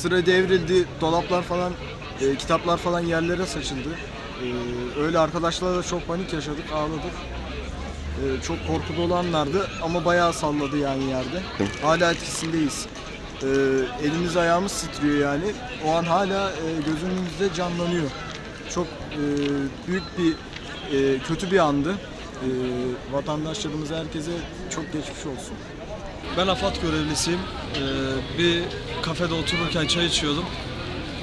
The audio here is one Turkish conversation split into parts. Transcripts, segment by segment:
Sıra devrildi, dolaplar falan, e, kitaplar falan yerlere saçıldı. E, öyle arkadaşlarla çok panik yaşadık, ağladık. E, çok korku dolu anlardı ama bayağı salladı yani yerde. Hala etkisindeyiz. E, elimiz ayağımız titriyor yani. O an hala e, gözümüzde canlanıyor. Çok e, büyük bir, e, kötü bir andı. E, vatandaşlarımıza, herkese çok geçmiş olsun. Ben AFAD görevlisiyim. Ee, bir kafede otururken çay içiyordum.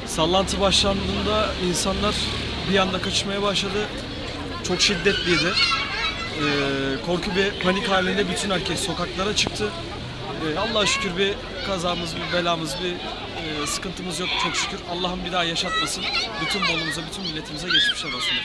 Sallantı başlandığında insanlar bir anda kaçmaya başladı. Çok şiddetliydi. Ee, korku ve panik halinde bütün herkes sokaklara çıktı. Ee, Allah'a şükür bir kazamız, bir belamız, bir e, sıkıntımız yok çok şükür. Allah'ım bir daha yaşatmasın. Bütün bolumuza, bütün milletimize geçmişler olsun.